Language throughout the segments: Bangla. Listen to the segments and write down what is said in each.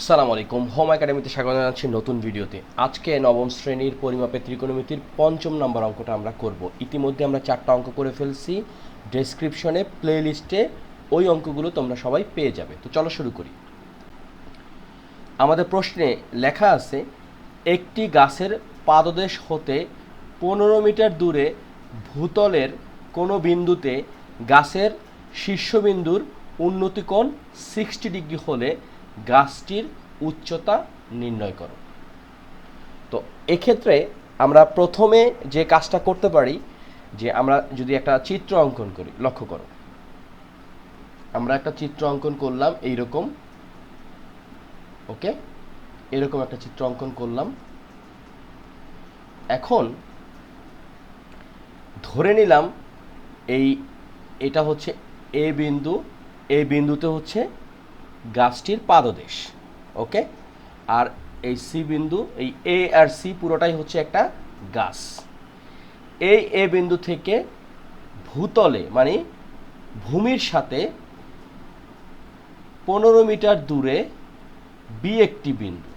আসসালামু আলাইকুম। হোম একাডেমিতে স্বাগত জানাচ্ছি নতুন ভিডিওতে। আজকে নবম শ্রেণির পরিমাপের ত্রিকোণমিতির পঞ্চম নম্বর অঙ্কটা আমরা করব। ইতিমধ্যে আমরা চারটা অঙ্ক করে ফেলছি। ডেসক্রিপশনে প্লে লিস্টে ওই অঙ্কগুলো তোমরা সবাই পেয়ে যাবে। তো চলো শুরু করি। আমাদের প্রশ্নে লেখা আছে, একটি গাছের পাদদেশ হতে পনেরো মিটার দূরে ভূতলের কোনো বিন্দুতে গাছের শীর্ষবিন্দুর উন্নতিকোণ সিক্সটি ডিগ্রি হলে গাছটির উচ্চতা নির্ণয় করো। তো এক্ষেত্রে আমরা প্রথমে যে কাজটা করতে পারি, যে আমরা যদি একটা চিত্র অঙ্কন করি, লক্ষ্য করো। আমরা একটা চিত্র অঙ্কন করলাম এইরকম, ওকে? এরকম একটা চিত্র অঙ্কন করলাম। এখন ধরে নিলাম এই, এটা হচ্ছে এ বিন্দু, এ বিন্দুতে হচ্ছে গাছটির পাদদেশ, ওকে? আর এই সি বিন্দু, এই এ আর সি পুরোটাই হচ্ছে একটা গাছ। এই এ বিন্দু থেকে ভূতলে মানে ভূমির সাথে পনেরো মিটার দূরে বি একটি বিন্দু।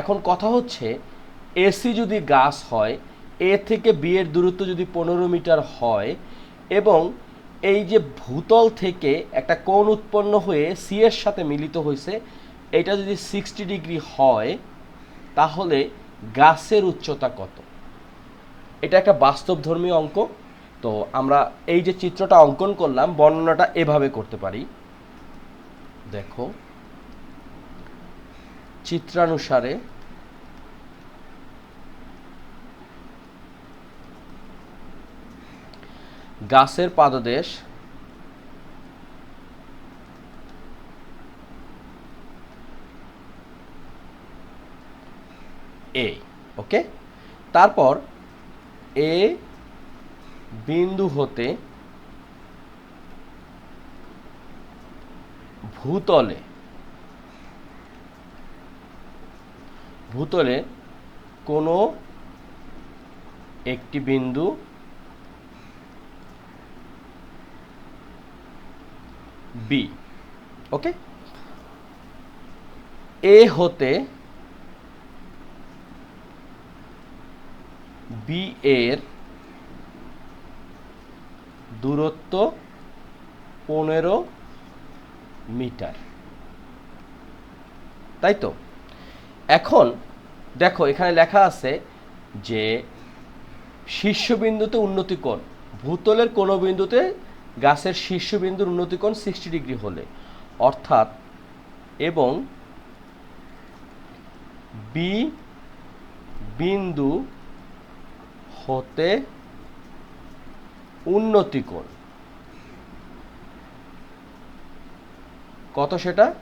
এখন কথা হচ্ছে এসি যদি গাছ হয় এ থেকে বি এর দূরত্ব যদি পনেরো মিটার হয়, এবং এই যে ভূতল থেকে একটা কোণ উৎপন্ন হয়ে সি এর সাথে মিলিত হয়েছে, এটা যদি সিক্সটি ডিগ্রি হয়, তাহলে গাছের উচ্চতা কত? এটা একটা বাস্তবধর্মী অঙ্ক। তো আমরা এই যে চিত্রটা অঙ্কন করলাম, বর্ণনাটা এভাবে করতে পারি। দেখো, চিত্রানুসারে গাছের পাদদেশ এ ওকে? তারপর এ বিন্দু হতে ভূতলে ভূতলে কোনো একটি বিন্দু বি ওকে এ হতে বি এর দূরত্ব পনেরো মিটার। তাই তো? এখন দেখো, এখানে লেখা আছে যে শীর্ষবিন্দুতে উন্নতিকোণ ভূতলের কোনো বিন্দুতে গাছের শীর্ষবিন্দুর উন্নতিকোণ সিক্সটি ডিগ্রি হলে, অর্থাৎ এবং বি বিন্দু হতে উন্নতিকোণ। কত সেটা?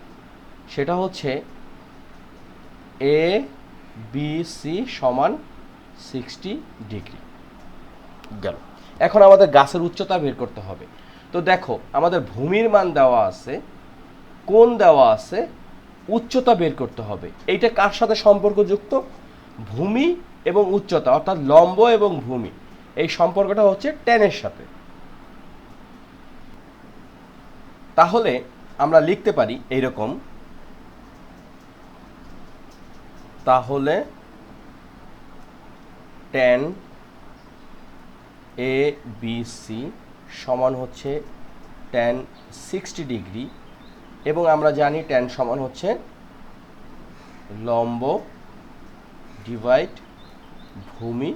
সেটা হচ্ছে এ বি সি সমান সিক্সটি ডিগ্রি গেল। এখন আমাদের গাছের উচ্চতা বের করতে হবে। তো দেখো, আমাদের ভূমির মান দেওয়া আছে কোন দেওয়া আছে, উচ্চতা বের করতে হবে। এইটা কার সাথে সম্পর্কযুক্ত? ভূমি এবং উচ্চতা, অর্থাৎ লম্ব এবং ভূমি। এই সম্পর্কটা হচ্ছে টেনের সাথে। তাহলে আমরা লিখতে পারি এইরকম। তাহলে টেন এ বি সি সমান হচ্ছে টেন সিক্সটি ডিগ্রি এবং আমরা জানি টেন সমান হচ্ছে লম্ব ডিভাইড ভূমি।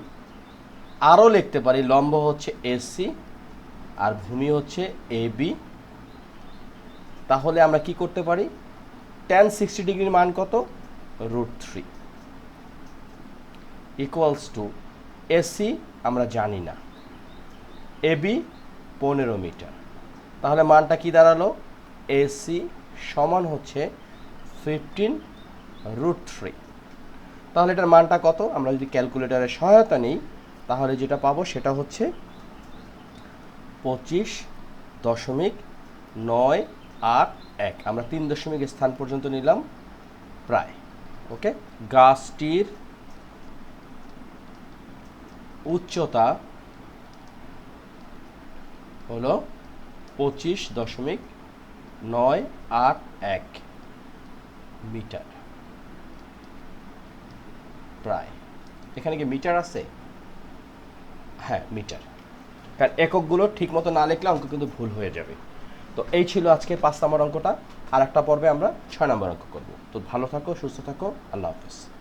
আরও লিখতে পারি, লম্ব হচ্ছে এসি আর ভূমি হচ্ছে এ বি তাহলে আমরা কি করতে পারি? টেন সিক্সটি ডিগ্রির মান কত? Root three equals to AC আমরা জানি না। এবি পনেরো মিটার। তাহলে মানটা কি দাঁড়াল? এসি সমান হচ্ছে ফিফটিন রুট থ্রি। তাহলে এটার মানটা কত? আমরা যদি ক্যালকুলেটারের সহায়তা নিই, তাহলে যেটা পাবো সেটা হচ্ছে পঁচিশ দশমিক নয় আট এক। আমরা তিন দশমিক স্থান পর্যন্ত নিলাম প্রায়, ওকে? গাছটির উচ্চতা হলো পঁচিশ দশমিক নয় আট এক মিটার। প্রায়। এখানে কি মিটার আছে? হ্যাঁ মিটার। কারণ এককগুলো ঠিক মতো না লিখলে অঙ্ক কিন্তু ভুল হয়ে যাবে। তো এই ছিল আজকে পাঁচ নম্বর অঙ্কটা। আর একটা পর্বে আমরা ছয় নম্বর অঙ্ক করব। তো ভালো থাকো, সুস্থ থাকো। আল্লাহ হাফিজ।